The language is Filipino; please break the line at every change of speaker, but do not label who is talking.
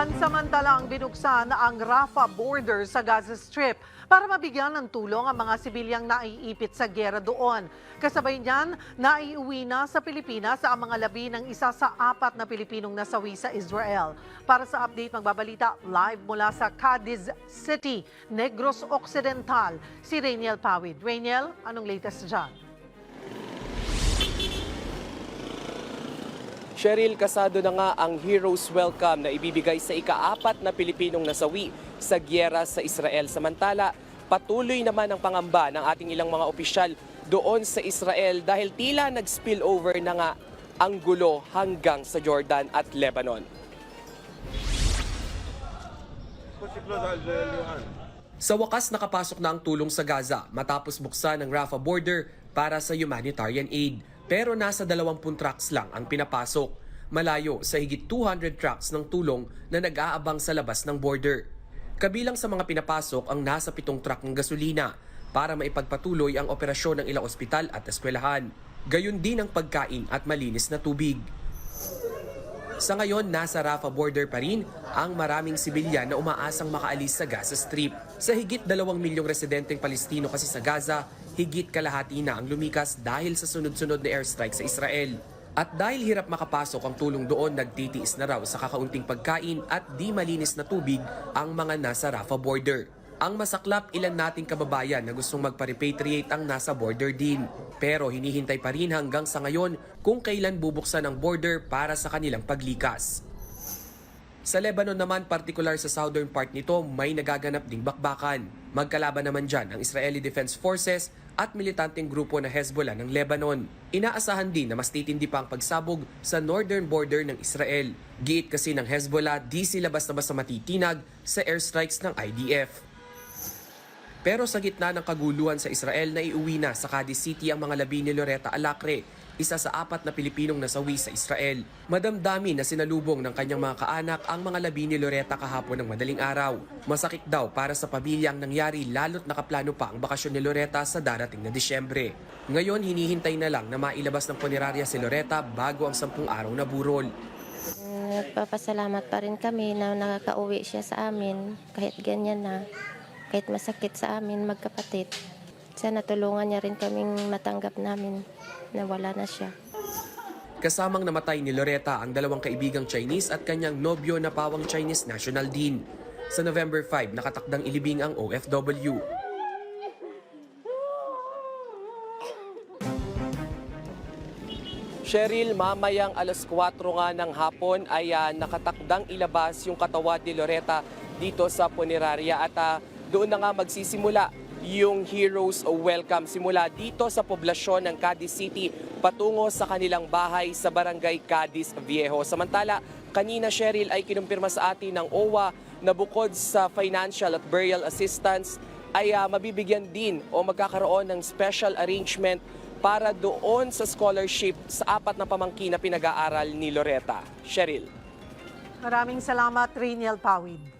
Pansamantalang binuksan ang Rafah border sa Gaza Strip para mabigyan ng tulong ang mga sibilyang naiipit sa gera doon. Kasabay niyan, naiuwi na sa Pilipinas ang mga labi ng isa sa apat na Pilipinong nasawi sa Israel. Para sa update, magbabalita live mula sa Cadiz City, Negros Occidental, si Rainiel Pawid. Rainiel, anong latest dyan?
Cheryl, kasado na nga ang Heroes Welcome na ibibigay sa ikaapat na Pilipinong nasawi sa gyera sa Israel. Samantala, patuloy naman ang pangamba ng ating ilang mga opisyal doon sa Israel dahil tila nag-spill over na nga ang gulo hanggang sa Jordan at Lebanon. Sa wakas nakapasok na ang tulong sa Gaza matapos buksan ng Rafah border para sa humanitarian aid. Pero nasa 20 trucks lang ang pinapasok. Malayo sa higit 200 trucks ng tulong na nag-aabang sa labas ng border. Kabilang sa mga pinapasok ang nasa pitong truck ng gasolina para maipagpatuloy ang operasyon ng ilang ospital at eskwelahan. Gayon din ang pagkain at malinis na tubig. Sa ngayon, nasa Rafah border pa rin ang maraming sibilyan na umaasang makaalis sa Gaza Strip. Sa higit dalawang milyong residenteng Palestino kasi sa Gaza, higit kalahati na ang lumikas dahil sa sunod-sunod na airstrike sa Israel. At dahil hirap makapasok ang tulong doon, nagtitiis na raw sa kakaunting pagkain at di malinis na tubig ang mga nasa Rafah border. Ang masaklap ilan nating kababayan na gustong magpa-repatriate ang nasa border din. Pero hinihintay pa rin hanggang sa ngayon kung kailan bubuksan ang border para sa kanilang paglikas. Sa Lebanon naman, partikular sa southern part nito, may nagaganap ding bakbakan. Magkalaban naman dyan ang Israeli Defense Forces at militanteng grupo na Hezbollah ng Lebanon. Inaasahan din na mas titindi pa ang pagsabog sa northern border ng Israel. Giit kasi ng Hezbollah, di sila basta-basta matitinag sa airstrikes ng IDF. Pero sa gitna ng kaguluhan sa Israel, naiuwi na sa Cadiz City ang mga labi ni Loretta Alacre, isa sa apat na Pilipinong nasawi sa Israel. Madamdami na sinalubong ng kanyang mga kaanak ang mga labi ni Loretta kahapon ng madaling araw. Masakit daw para sa pamilya ang nangyari lalo't nakaplano pa ang bakasyon ni Loretta sa darating na Disyembre. Ngayon, hinihintay na lang na mailabas ng punerarya si Loretta bago ang sampung araw na burol.
Nagpapasalamat pa rin kami na nakakauwi siya sa amin kahit ganyan na, kahit masakit sa amin magkapatid. Sana tulungan niya rin kaming matanggap namin na wala na siya.
Kasamang namatay ni Loretta ang dalawang kaibigang Chinese at kanyang nobyo na pawang Chinese national din. Sa November 5, nakatakdang ilibing ang OFW. Cheryl, mamayang alas 4 nga ng hapon ay ah, nakatakdang ilabas yung katawan ni Loretta dito sa punerarya at ah, doon na nga magsisimula yung Heroes Welcome simula dito sa poblasyon ng Cadiz City patungo sa kanilang bahay sa barangay Cadiz Viejo. Samantala, kanina Cheryl ay kinumpirma sa atin ng OWA na bukod sa financial at burial assistance ay ah, mabibigyan din o magkakaroon ng special arrangement para doon sa scholarship sa apat na pamangkin na pinag-aaral ni Loretta. Cheryl.
Maraming salamat, Rainiel Pawid.